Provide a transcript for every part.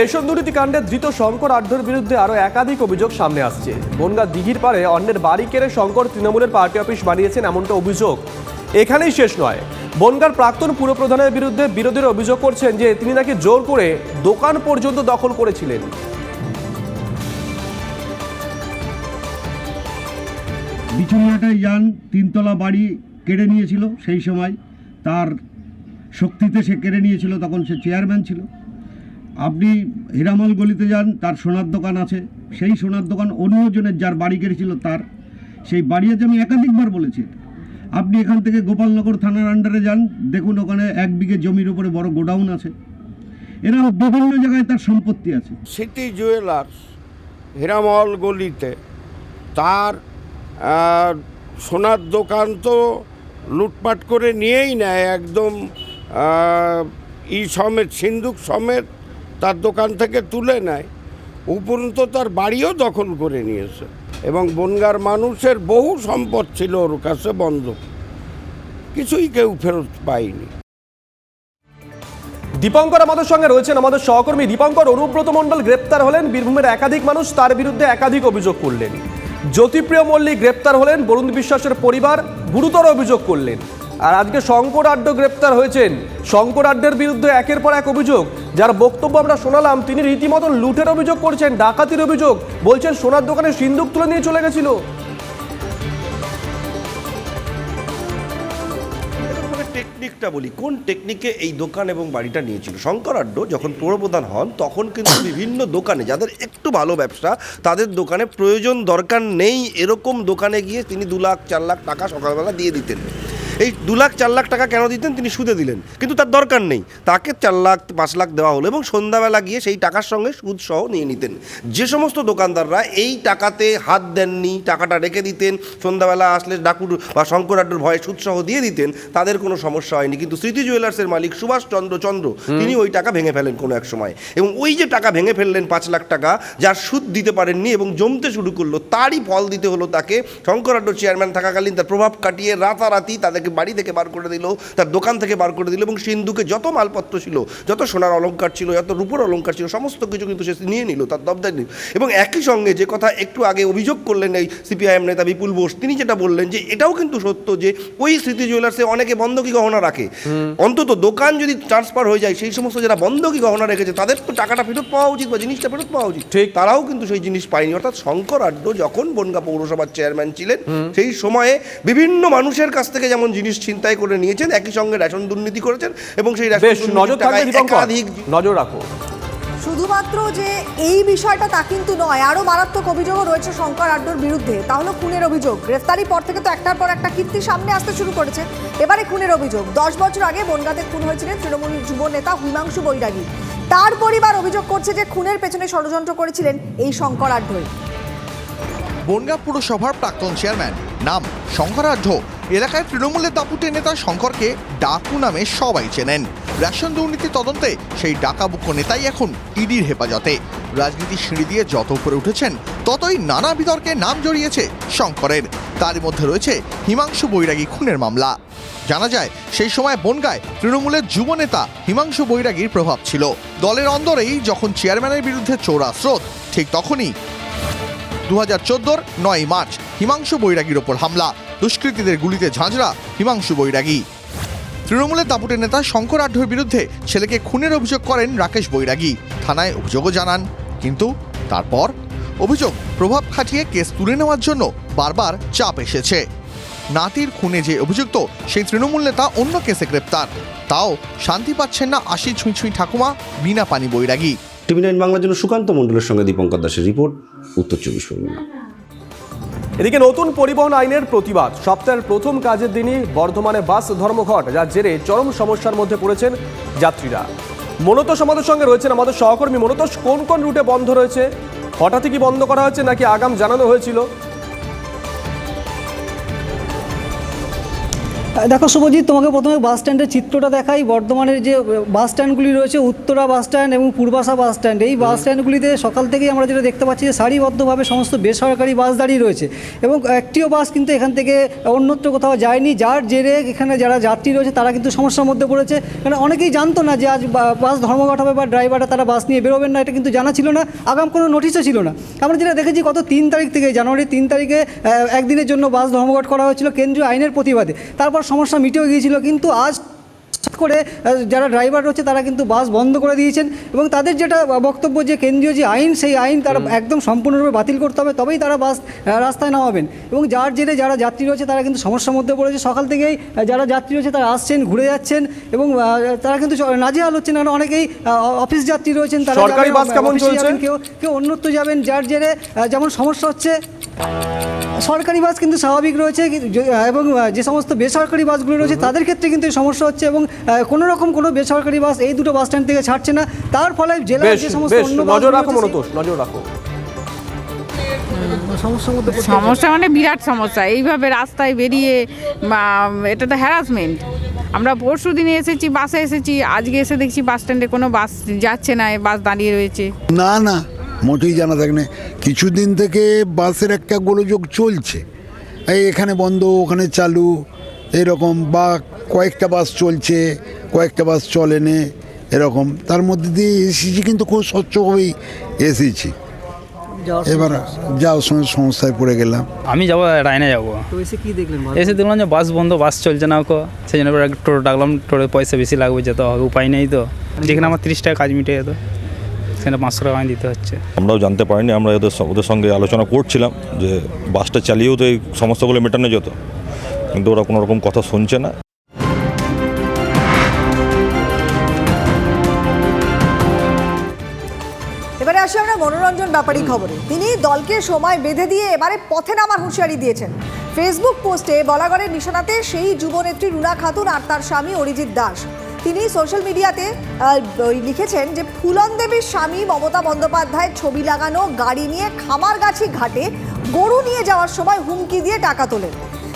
Ration দুর্নীতি কাণ্ডে ধৃত শঙ্কর আঢ্যর বিরুদ্ধে আরও একাধিক অভিযোগ সামনে আসছে। বনগা দিঘির পারে অন্যের বাড়ি কেড়ে শঙ্কর তৃণমূলের পার্টি অফিস বানিয়েছেন এমনটা অভিযোগ। এখানেই শেষ নয়। বনগার প্রাক্তন পুরপ্রধানের বিরুদ্ধে বিরোধীরা অভিযোগ করছেন যে তিনি নাকি জোর করে দোকান পর্যন্ত দখল করেছিলেন। বিচুনিয়াটায় যান তিনতলা বাড়ি কেড়ে নিয়েছিল সেই সময়। তার শক্তিতে সে কেড়ে নিয়েছিল, তখন সে চেয়ারম্যান ছিল। আপনি হীরামল গলিতে যান, তার সোনার দোকান আছে। সেই সোনার দোকান অন্যজনের যার বাড়ি কেড়েছিল তার। সেই বাড়ি আছে আমি একাধিকবার বলেছি। আপনি এখান থেকে গোপালনগর থানার আন্ডারে যান। দেখুন ওখানে এক বিঘে জমির উপরে বড় গোডাউন আছে। এরা বিভিন্ন জায়গায় তার সম্পত্তি আছে। সিটি জুয়েলার্স হীরামহল গলিতে তার সোনার দোকান তো লুটপাট করে নিয়েই নেয় একদম ই সমেত, সিন্ধুক সমেত। তার দোকান থেকে তুলে নেয়। উপরন্ত তার বাড়িও দখল করে নিয়েছে এবং বনগার মানুষের বহু সম্পদ ছিল ওর কাছে বন্ধ। কিছুই কেউ ফেরত পায়নি। দীপঙ্কর আমাদের সঙ্গে রয়েছেন আমাদের সহকর্মী দীপঙ্কর। অনুব্রত মণ্ডল গ্রেপ্তার হলেন, বীরভূমের একাধিক মানুষ তার বিরুদ্ধে একাধিক অভিযোগ করলেন। জ্যোতিপ্রিয় মল্লিক গ্রেপ্তার হলেন, বরুণ বিশ্বাসের পরিবার গুরুতর অভিযোগ করলেন। আর আজকে শঙ্কর আড্ড গ্রেপ্তার হয়েছেন। শঙ্কর আড্ডের বিরুদ্ধে একের পর এক অভিযোগ। যার বক্তব্য আমরা শোনালাম, তিনি রীতিমতো লুটের অভিযোগ করছেন, ডাকাতির অভিযোগ। বলছেন, সোনার দোকানে সিন্দুক তুলে নিয়ে চলে গেছিল। টেকনিকটা বলি, কোন টেকনিকে এই দোকান এবং বাড়িটা নিয়েছিল? শঙ্কর আড্ড যখন পৌরপ্রধান হন, তখন কিন্তু বিভিন্ন দোকানে, যাদের একটু ভালো ব্যবসা, তাদের দোকানে প্রয়োজন দরকার নেই। এরকম দোকানে গিয়ে তিনি দু লাখ, চার লাখ টাকা সকালবেলা দিয়ে দিতেন। এই দু লাখ চার লাখ টাকা কেন দিতেন? তিনি সুদে দিলেন। কিন্তু তার দরকার নেই। তাকে চার লাখ পাঁচ লাখ দেওয়া হলো এবং সন্ধ্যাবেলা গিয়ে সেই টাকার সঙ্গে সুদ সহ নিয়ে নিতেন। যে সমস্ত দোকানদাররা এই টাকাতে হাত দেননি টাকাটা রেখে দিতেন সন্ধ্যাবেলা আসলে ডাকুর বা শঙ্কর আড্ডুর ভয়ে সুদ সহ দিয়ে দিতেন তাদের কোনো সমস্যা হয়নি। কিন্তু স্মৃতি জুয়েলার্সের মালিক সুভাষ চন্দ্র চন্দ্র তিনি ওই টাকা ভেঙে ফেলেন কোনো এক সময়। এবং ওই যে টাকা ভেঙে ফেললেন পাঁচ লাখ টাকা যার সুদ দিতে পারেননি এবং জমতে শুরু করল তারই ফল দিতে হলো তাকে। শঙ্কর আড্ডুর চেয়ারম্যান থাকাকালীন তার প্রভাব কাটিয়ে রাতারাতি তাদেরকে বাড়ি থেকে বার করে দিল তার দোকান থেকে বার করে দিল এবং সিন্ধুকে যত মালপত্র ছিল যত সোনার অলংকার ছিল যত রূপোর অলংকার ছিল সমস্ত কিছু কিন্তু সে নিয়ে নিল তার দবদায় নিল। এবং একই সঙ্গে যে কথা একটু আগে অভিযোগ করলেন এই সিপিআইএম নেতা বিপুল বোস তিনি যেটা বললেন যে এটাও কিন্তু সত্য যে ওই স্মৃতি জুয়েলার্সে অনেকে বন্ধকি গহনা রাখে। অন্তত দোকান যদি ট্রান্সফার হয়ে যায় সেই সমস্ত যারা বন্ধকি গহনা রেখেছে তাদের তো টাকাটা ফেরত পাওয়া উচিত বা জিনিসটা ফেরত পাওয়া উচিত। ঠিক। তারাও কিন্তু সেই জিনিস পায়নি। অর্থাৎ শঙ্কর আড্ড যখন বনগা পৌরসভার চেয়ারম্যান ছিলেন সেই সময়ে বিভিন্ন মানুষের কাছ থেকে যেমন জিনিস ছিনতাই করে নিয়েছেন একই সঙ্গে রেশন দুর্নীতি করেছেন এবং সেই রেশন নজর নজর রাখো। শুধুমাত্র যে এই বিষয়টা তা কিন্তু নয় আরও মারাত্মক অভিযোগও রয়েছে শঙ্কর আড্ডুর বিরুদ্ধে। তাহলে খুনের অভিযোগ। গ্রেফতারির পর থেকে তো একটার পর একটা কীর্তি সামনে আসতে শুরু করেছে। এবারে খুনের অভিযোগ। দশ বছর আগে বনগাঁতে খুন হয়েছিলেন তৃণমূল যুব নেতা হিমাংশু বৈরাগী। তার পরিবার অভিযোগ করছে যে খুনের পেছনে ষড়যন্ত্র করেছিলেন এই শঙ্কর আড্ডই। বনগাঁ পুরসভার প্রাক্তন চেয়ারম্যান। নাম শঙ্করাঢ্য। এলাকায় তৃণমূলের দাপুটে নেতা শঙ্করকে ডাকু নামে সবাই চেনেন। রেশন দুর্নীতি তদন্তে সেই ডাকাবুকো নেতাই এখন ইডির হেফাজতে। রাজনীতির সিঁড়ি দিয়ে যত উপরে উঠেছেন, ততই নানা বিতর্কে নাম জড়িয়েছে শঙ্করের। তারই মধ্যে রয়েছে হিমাংশু বৈরাগী খুনের মামলা। জানা যায়, সেই সময় বনগায় তৃণমূলের যুব নেতা হিমাংশু বৈরাগীর প্রভাব ছিল। দলের অন্দরেই যখন চেয়ারম্যানের বিরুদ্ধে চোরা স্রোত ঠিক তখনই দু হাজার চোদ্দোর নয় মার্চ হিমাংশু বৈরাগীর ওপর হামলা। দুষ্কৃতীদের গুলিতে ঝাঁঝরা হিমাংশু বৈরাগী। তৃণমূলের দাপুটের নেতা শঙ্কর আঢ্যর বিরুদ্ধে ছেলেকে খুনের অভিযোগ করেন রাকেশ বৈরাগী। থানায় অভিযোগও জানান। কিন্তু তারপর অভিযোগ প্রভাব খাটিয়ে কেস তুলে নেওয়ার জন্য বারবার চাপ এসেছে। নাতির খুনে যে অভিযুক্ত, সেই তৃণমূল নেতা অন্য কেসে গ্রেপ্তার। তাও শান্তি পাচ্ছেন না আশি ছুঁই ছুঁই ঠাকুমা, বিনা পানি বৈরাগী। টিভি নাইন বাংলার জন্য সুকান্ত মণ্ডলের সঙ্গে দীপঙ্কর দাসের রিপোর্ট, উত্তর চব্বিশ পরগনা। এদিকে নতুন পরিবহন আইনের প্রতিবাদ। সপ্তাহের প্রথম কাজের দিনই বর্ধমানে বাস ধর্মঘট, যার জেরে চরম সমস্যার মধ্যে পড়েছেন যাত্রীরা। মনোতোষ আমাদের সঙ্গে রয়েছেন আমাদের সহকর্মী মনোতোষ, কোন কোন রুটে বন্ধ রয়েছে? হঠাৎই কি বন্ধ করা হয়েছে নাকি আগাম জানানো হয়েছিল? দেখো শুভজিৎ তোমাকে প্রথমে বাস স্ট্যান্ডের চিত্রটা দেখাই। বর্ধমানের যে বাস স্ট্যান্ডগুলি রয়েছে উত্তরা বাস স্ট্যান্ড এবং পূর্বাশা বাস স্ট্যান্ড এই বাস স্ট্যান্ডগুলিতে সকাল থেকেই আমরা যেটা দেখতে পাচ্ছি যে সারিবদ্ধভাবে সমস্ত বেসরকারি বাস দাঁড়িয়ে রয়েছে এবং একটিও বাস কিন্তু এখান থেকে অন্যত্র কোথাও যায়নি। যার জেরে এখানে যারা যাত্রী রয়েছে তারা কিন্তু সমস্যার মধ্যে পড়েছে। কারণ অনেকেই জানতো না যে আজ বাস ধর্মঘট হবে বা ড্রাইভাররা তারা বাস নিয়ে বেরোবেন না এটা কিন্তু জানা ছিল না। আগাম কোনো নোটিশও ছিল না। আমরা যেটা দেখেছি গত তিন তারিখ থেকে জানুয়ারি তিন তারিখে একদিনের জন্য বাস ধর্মঘট করা হয়েছিল কেন্দ্রীয় আইনের প্রতিবাদে। তারপর সমস্যা মিটেও গিয়েছিল কিন্তু আজ করে যারা ড্রাইভার রয়েছে তারা কিন্তু বাস বন্ধ করে দিয়েছেন এবং তাদের যেটা বক্তব্য যে কেন্দ্রীয় যে আইন সেই আইন তারা একদম সম্পূর্ণরূপে বাতিল করতে হবে তবেই তারা বাস রাস্তায় নামাবেন। এবং যার জেরে যারা যাত্রী রয়েছে তারা কিন্তু সমস্যার মধ্যে পড়েছে। সকাল থেকেই যারা যাত্রী রয়েছে তারা আসছেন ঘুরে যাচ্ছেন এবং তারা কিন্তু নাজেহাল হচ্ছেন। কারণ অনেকেই অফিস যাত্রী রয়েছেন তারা কেউ কেউ অন্যত্র যাবেন যার জেরে যেমন সমস্যা হচ্ছে। সরকারি বাস কিন্তু স্বাভাবিক রয়েছে এবং যে সমস্ত বেসরকারি বাসগুলো রয়েছে তাদের ক্ষেত্রে কিন্তু এই সমস্যা হচ্ছে এবং কোনো রকম কোনো বেসরকারি বাস এই দুটো বাস স্ট্যান্ড থেকে ছাড়ছে না। তার ফলে জেলার যে সমস্ত অন্য নজর রাখো নজর রাখো। সেই সমস্যার মধ্যে পড়তে সমস্যা মানে বিরাট সমস্যা। এইভাবে রাস্তায় বেরিয়ে বা, এটা তো হ্যারাসমেন্ট আমরা পরশু দিনে এসেছি বাসে এসেছি আজকে এসে দেখছি বাস স্ট্যান্ডে কোনো বাস যাচ্ছে না বাস দাঁড়িয়ে রয়েছে। না না মোটেই জানা থাকে না। কিছুদিন থেকে বাসের একটা গোলযোগ চলছে। এই এখানে বন্ধ ওখানে চালু এরকম বা কয়েকটা বাস চলছে কয়েকটা বাস চলে নে এরকম। তার মধ্যে দিয়ে এসেছি কিন্তু খুব স্বচ্ছভাবেই এসেছি। এবার যাওয়ার সময় সমস্যায় পড়ে গেলাম। আমি যাব রায়না যাব। এসে কি দেখলেন এসে দেখলাম যে বাস বন্ধ বাস চলছে না ওকে সেই জন্য টোটো ডাকলাম টোটো পয়সা বেশি লাগবে যেতে হবে উপায় নেই তো। যেখানে আমার তিরিশ টাকা কাজ মিটে যেত। সেখানে পাঁচশো টাকা দিতে হচ্ছে। আমরাও জানতে পারিনি আমরা ওদের স- ওদের সঙ্গে আলোচনা করছিলাম যে বাসটা চালিয়েও তো এই সমস্যাগুলো মেটানো যেত কিন্তু ওরা কোনো রকম কথা শুনছে না। এবারে আসি আমরা মনোরঞ্জন ব্যাপারী খবরে। তিনি দলকে সময় বেঁধে দিয়ে এবারে পথে নামার হুঁশিয়ারি দিয়েছেন। ফেসবুক পোস্টে বলাগড়ের নিশানাতে সেই যুবনেত্রী রুনা খাতুন আর তার স্বামী অরিজিৎ দাস। তিনি সোশ্যাল মিডিয়াতে লিখেছেন যে ফুলন দেবীর স্বামী মমতা বন্দ্যোপাধ্যায়ের ছবি লাগানো, গাড়ি নিয়ে খামারগাছি ঘাটে গরু নিয়ে যাওয়ার সময় হুমকি দিয়ে টাকা তোলেন।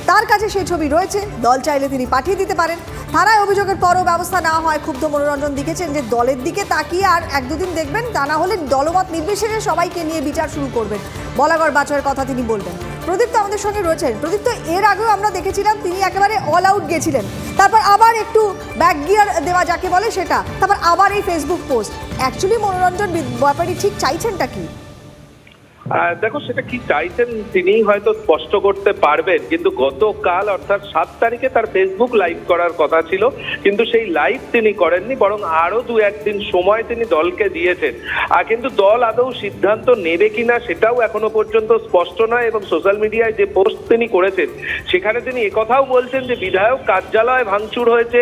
তার কাছে সেই ছবি রয়েছে, দল চাইলে তিনি পাঠিয়ে দিতে পারেন। থানায় অভিযোগের পরও ব্যবস্থা না হয়, ক্ষুব্ধ মনোরঞ্জন লিখেছেন যে দলের দিকে তাকিয়ে আর এক দুদিন দেখবেন, তা না হলে দলমত নির্বিশেষে সবাইকে নিয়ে বিচার শুরু করবেন। বলাগড় বাঁচার কথা তিনি বলবেন। প্রদীপ তো আমাদের সঙ্গে রয়েছেন। প্রদীপ তো এর আগেও আমরা দেখেছিলাম, তিনি একেবারে অল আউট গেছিলেন। তারপর আবার একটু ব্যাক গিয়ার দেওয়া যাকে বলে সেটা। তারপর আবার এই ফেসবুক পোস্ট অ্যাকচুয়ালি মনোরঞ্জন ব্যাপারে ঠিক চাইছেনটা কি? দেখো, সেটা কি চাইছেন তিনিই হয়তো স্পষ্ট করতে পারবেন, কিন্তু গতকাল, অর্থাৎ সাত তারিখে তার ফেসবুক লাইভ করার কথা ছিল, কিন্তু সেই লাইভ তিনি করেননি, বরং আরও দু একদিন সময় তিনি দলকে দিয়েছেন। আর কিন্তু দল আদৌ সিদ্ধান্ত নেবে কিনা সেটাও এখনও পর্যন্ত স্পষ্ট নয়, এবং সোশ্যাল মিডিয়ায় যে পোস্ট তিনি করেছেন, সেখানে তিনি একথাও বলছেন যে বিধায়ক কার্যালয় ভাঙচুর হয়েছে,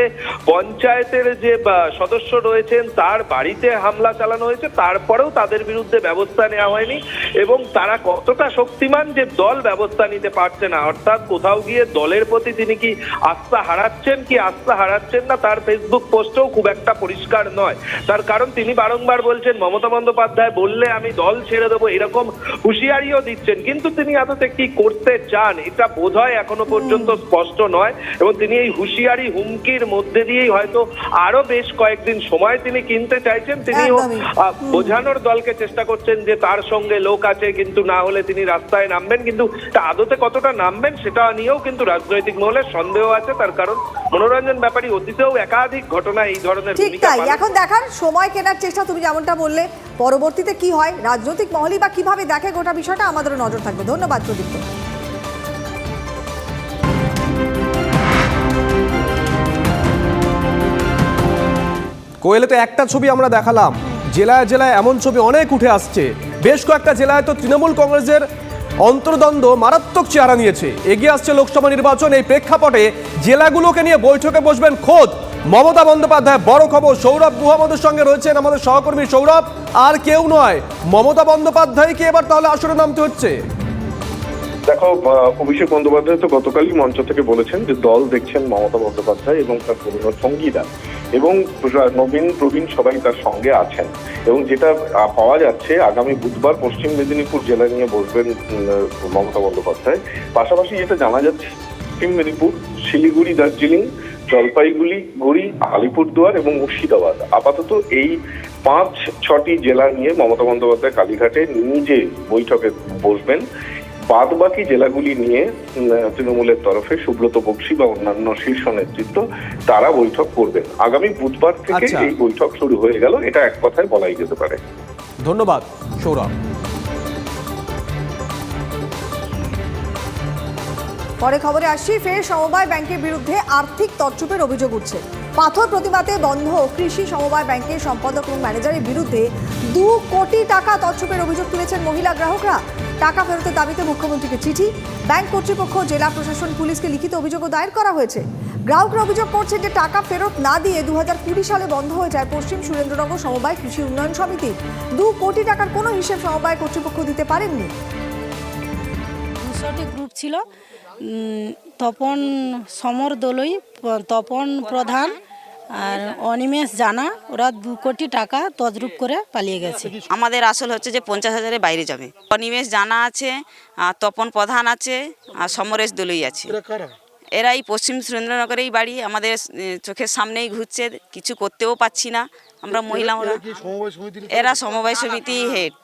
পঞ্চায়েতের যে সদস্য রয়েছেন, তার বাড়িতে হামলা চালানো হয়েছে, তারপরেও তাদের বিরুদ্ধে ব্যবস্থা নেওয়া হয়নি, এবং তারা কতটা শক্তিমান যে দল ব্যবস্থা নিতে পারছে না অর্থাৎ কোথাও গিয়ে দলের প্রতি তিনি কি আস্থা হারাচ্ছেন কি আস্থা হারাচ্ছেন না তার ফেসবুক পোস্টেও খুব একটা পরিষ্কার নয়। তার কারণ তিনি বারংবার বলছেন মমতা বন্দ্যোপাধ্যায় বললে আমি দল ছেড়ে দেবো এরকম হুঁশিয়ারিও দিচ্ছেন। কিন্তু তিনি আদতে কি করতে চান এটা বোধ হয় এখনও পর্যন্ত স্পষ্ট নয় এবং তিনি এই হুঁশিয়ারি হুমকির মধ্যে দিয়েই হয়তো আরও বেশ কয়েকদিন সময় তিনি কিনতে চাইছেন। তিনিও বোঝানোর দলকে চেষ্টা করছেন যে তার সঙ্গে লোক আছে কিন্তু না হলে তিনি রাস্তায় নামবেন। কিন্তু তা আদতে কতটা নামবেন সেটা নিয়েও কিন্তু রাজনৈতিক মহলে সন্দেহ আছে। তার কারণ মনোরঞ্জন ব্যাপারী অতীতেও একাধিক ঘটনা এই ধরনের ঠিক তাই। এখন দেখার সময় কেনার চেষ্টা তুমি যেমনটা বললে পরবর্তীতে কি হয় রাজনৈতিক মহলই বা কীভাবে দেখে গোটা বিষয়টা আমাদেরও নজর থাকবে। ধন্যবাদ প্রদীপ্ত কোয়েলেতে একটা ছবি আমরা দেখালাম। জেলায় জেলায় এমন ছবি অনেক উঠে আসছে। বেশ কয়েকটা জেলায় তো তৃণমূল কংগ্রেসের অন্তর্দ্বন্দ্ব মারাত্মক চেহারা নিয়েছে। এগিয়ে আসছে লোকসভা নির্বাচন, এই প্রেক্ষাপটে জেলাগুলোকে নিয়ে বৈঠকে বসবেন খোদ মমতা বন্দ্যোপাধ্যায়। বড় খবর, সৌরভ মুহাম্মদের সঙ্গে রয়েছেন আমাদের সহকর্মী সৌরভ, আর কেউ নয়। মমতা বন্দ্যোপাধ্যায়কে এবার তাহলে আসরে নামতে হচ্ছে। অভিষেক বন্দ্যোপাধ্যায় তো গতকালই মঞ্চ থেকে বলেছেন যে দল দেখছেন মমতা বন্দ্যোপাধ্যায় এবং তার পুরনো সঙ্গীরা। এবং নবীন, প্রবীণ সবাই তার সঙ্গে আছেন। এবং যেটা পাওয়া যাচ্ছে, আগামী বুধবার পশ্চিম মেদিনীপুর জেলা নিয়ে বসবেন মমতা বন্দ্যোপাধ্যায়। পাশাপাশি যেটা জানা যাচ্ছে, পশ্চিম মেদিনীপুর, শিলিগুড়ি, দার্জিলিং, জলপাইগুড়ি গুড়ি আলিপুরদুয়ার এবং মুর্শিদাবাদ। আপাতত এই পাঁচ, ছটি জেলা নিয়ে মমতা বন্দ্যোপাধ্যায় কালীঘাটে নিজে বৈঠকে বসবেন। বাদ বাকি জেলাগুলি নিয়ে তৃণমূলের তরফে সুব্রত বক্সি বা অন্যান্য শীর্ষ নেতৃত্ব তারা বৈঠক করবেন। আগামী বুধবার থেকে আচ্ছা। এই বৈঠক শুরু হয়ে গেল। এটা এক কথায় বলাই যেতে পারে। ধন্যবাদ সৌরভ। পরে খবরে আসছি ফের সমবায় ব্যাংকের বিরুদ্ধে আর্থিক তরচুপের অভিযোগ উঠছে। পাথর প্রতিবাদে বন্ধ কৃষি সমবায় ব্যাংকের সম্পাদক এবং ম্যানেজারের বিরুদ্ধে দু কোটি টাকা তরচুপের অভিযোগ তুলেছেন মহিলা গ্রাহকরা। টাকা ফেরতের দাবিতে মুখ্যমন্ত্রীকে চিঠি। ব্যাংক কর্তৃপক্ষ, জেলা প্রশাসন, পুলিশকে লিখিত অভিযোগও দায়ের করা হয়েছে। গ্রাহকরা অভিযোগ করছেন যে টাকা ফেরত না দিয়ে দু সালে বন্ধ হয়ে যায় পশ্চিম সুরেন্দ্রনগর সমবায় কৃষি উন্নয়ন সমিতি। দু কোটি টাকার কোনো হিসেব সমবায় কর্তৃপক্ষ দিতে পারেননি। গ্রুপ ছিল। তপন সমর দলই তপন প্রধান আর অনিমেষ জানা ওরা দু কোটি টাকা তদ্রুপ করে পালিয়ে গেছে। আমাদের আসল হচ্ছে যে পঞ্চাশ হাজারের বাইরে যাবে। অনিমেষ জানা আছে আর তপন প্রধান আছে আর সমরেশ দলই আছে। এরা এই পশ্চিম সুরেন্দ্রনগরেই বাড়ি আমাদের চোখের সামনেই ঘুরছে কিছু করতেও পাচ্ছি না। আমরা মহিলা এরা সমবায় সমিতি হেড